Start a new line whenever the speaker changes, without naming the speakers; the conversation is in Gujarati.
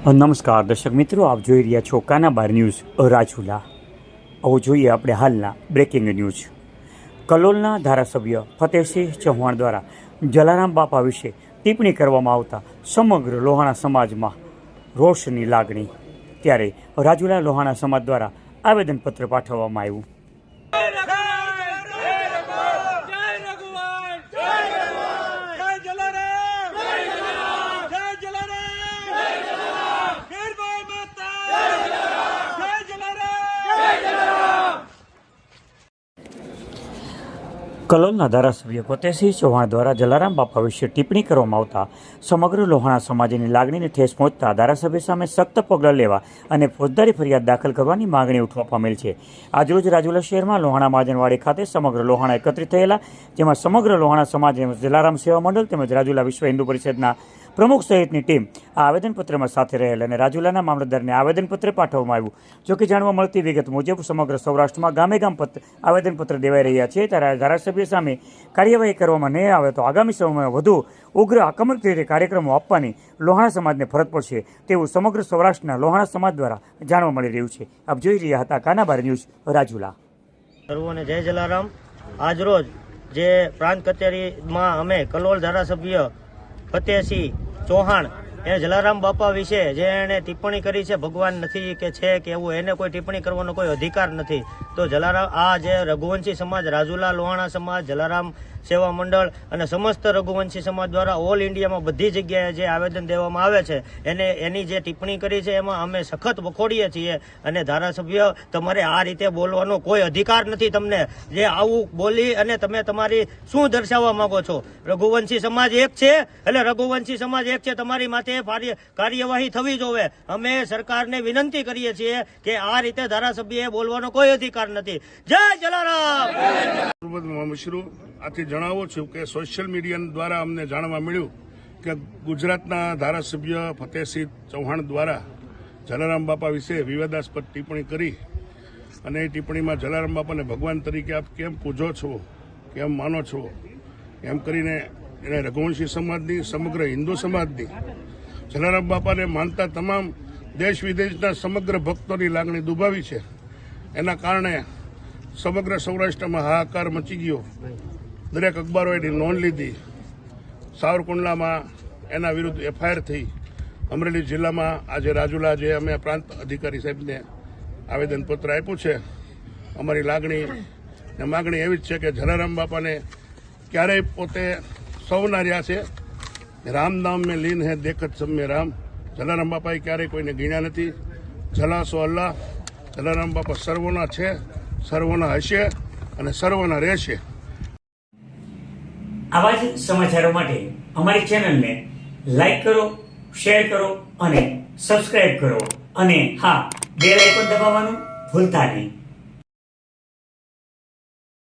નમસ્કાર દર્શક મિત્રો, આપ જોઈ રહ્યા છો કાનાબાર ન્યૂઝ રાજુલા. આવો જોઈએ આપણે હાલના બ્રેકિંગ ન્યૂઝ કલોલના ધારાસભ્ય ફતેહસિંહ ચૌહાણ દ્વારા જલારામ બાપા વિશે ટિપ્પણી કરવામાં આવતા સમગ્ર લોહાણા સમાજમાં રોષની લાગણી. ત્યારે રાજુલા લોહાણા સમાજ દ્વારા આવેદનપત્ર પાઠવવામાં આવ્યું
જય રઘુવંશ જય જય જલારામ જય જલારામ જય જલારામ વીરભાઈ માતા જય જલારામ જય જલારામ
કલોલના ધારાસભ્ય ફતેહસિંહ ચૌહાણ દ્વારા જલારામ બાપા વિશે ટિપ્પણી કરવામાં આવતા સમગ્ર લોહાણા સમાજની લાગણીને ઠેસ પહોંચતા ધારાસભ્ય સામે સખ્ત પગલાં લેવા અને ફોજદારી ફરિયાદ દાખલ કરવાની માગણી ઉઠવા પામેલ છે. આજરોજ રાજુલા શહેરમાં લોહાણા મહાજનવાડી ખાતે સમગ્ર લોહાણા એકત્રિત થયેલા, જેમાં સમગ્ર લોહાણા સમાજ જલારામ સેવા મંડળ તેમજ રાજુલા વિશ્વ હિન્દુ પરિષદના પ્રમુખ સહિતની ટીમ આ આવેદનપત્રમાં સાથે રહેલ અને રાજુલાના મામલતદારને આવેદનપત્ર પાઠવવામાં આવ્યું જોકે જાણવા મળતી વિગત મુજબ સમગ્ર સૌરાષ્ટ્રમાં ગામે ગામ પત્ર આવેદનપત્ર દેવાઈ રહ્યા છે, ત્યારે ધારાસભ્ય સામે કાર્યવાહી કરવામાં નહીં આવે તો આગામી સમયમાં વધુ ઉગ્ર આક્રમક રીતે કાર્યક્રમો આપવાની લોહાણા સમાજને ફરજ પડશે તેવું સમગ્ર સૌરાષ્ટ્રના લોહાણા સમાજ દ્વારા જાણવા મળી રહ્યું છે. આપ જોઈ રહ્યા હતા કાનાબાર ન્યૂઝ, રાજુલા.
સર્વોને જય જલારામ. આજરોજ જે પ્રાંત કચેરીમાં અમે કલોલ ધારાસભ્ય ફતેહસિંહ ચૌહાણ એ જલારામ બાપા વિશે જે એણે ટિપ્પણી કરી છે, ભગવાન નથી કે છે કે એવું, એને કોઈ ટિપ્પણી કરવાનો કોઈ અધિકાર નથી. તો જલારામ, આ જે રઘુવંશી સમાજ, રાજુલા લોહાણા સમાજ, જલારામ સેવા મંડળ અને સમસ્ત રઘુવંશી સમાજ દ્વારા ઓલ ઇન્ડિયામાં બધી જગ્યાએ જે આવેદન દેવામાં આવે છે, એને, એની જે ટિપ્પણી કરી છે, એમાં અમે સખત વખોડીએ છીએ અને ધારાસભ્ય, તમારે આ રીતે બોલવાનો કોઈ અધિકાર નથી તમને. જે આવું બોલી અને તમે તમારી શું દર્શાવવા માંગો છો? રઘુવંશી સમાજ એક છે, એટલે રઘુવંશી સમાજ એક છે, તમારી માથે ફારી- કાર્યવાહી થવી જોવે. અમે સરકારને વિનંતી કરીએ છીએ કે આ રીતે ધારાસભ્યએ બોલવાનો કોઈ અધિકાર નથી. જય જલારામ!
મશરૂ આથી જણાવું છું કે સોશિયલ મીડિયા દ્વારા અમને જાણવા મળ્યું કે ગુજરાતના ધારાસભ્ય ફતેહસિંહ ચૌહાણ દ્વારા જલારામ બાપા વિશે વિવાદાસ્પદ ટિપ્પણી કરી અને એ ટિપ્પણીમાં જલારામ બાપાને ભગવાન તરીકે આપ કેમ પૂજો છો? કેમ માનો છો? એમ કરીને એને રઘુવંશી સમાજની, સમગ્ર હિન્દુ સમાજની જલારામ બાપાને માનતા તમામ દેશ વિદેશના સમગ્ર ભક્તોની લાગણી દુભાવી છે. એના કારણે સમગ્ર સૌરાષ્ટ્રમાં હાહાકાર મચી ગયો. દરેક અખબારોએ એની નોંધ લીધી. સાવરકુંડલામાં એના વિરુદ્ધ એફઆઈઆર થઈ. અમરેલી જિલ્લામાં આજે રાજુલા જે અમે પ્રાંત અધિકારી સાહેબને આવેદનપત્ર આપ્યું છે. અમારી લાગણી ને માગણી એવી જ છે કે જલારામ બાપાને ક્યારેય પોતે સૌના રહ્યા છે. રામ નામ મેં લીન હે, દેખત મેં રામ. જલારામ બાપાએ ક્યારેય કોઈને ગીણ્યા નથી? જલાસો અલ્લાહ. જલારામ બાપા સર્વોના છે, સર્વોના હશે અને સર્વોના રહેશે.
આવા જ સમાચારો માટે અમારી ચેનલને લાઈક કરો, શેર કરો અને સબસ્ક્રાઇબ કરો. અને હા, બેલ આઇકોન દબાવવાનું ભૂલતા નહીં.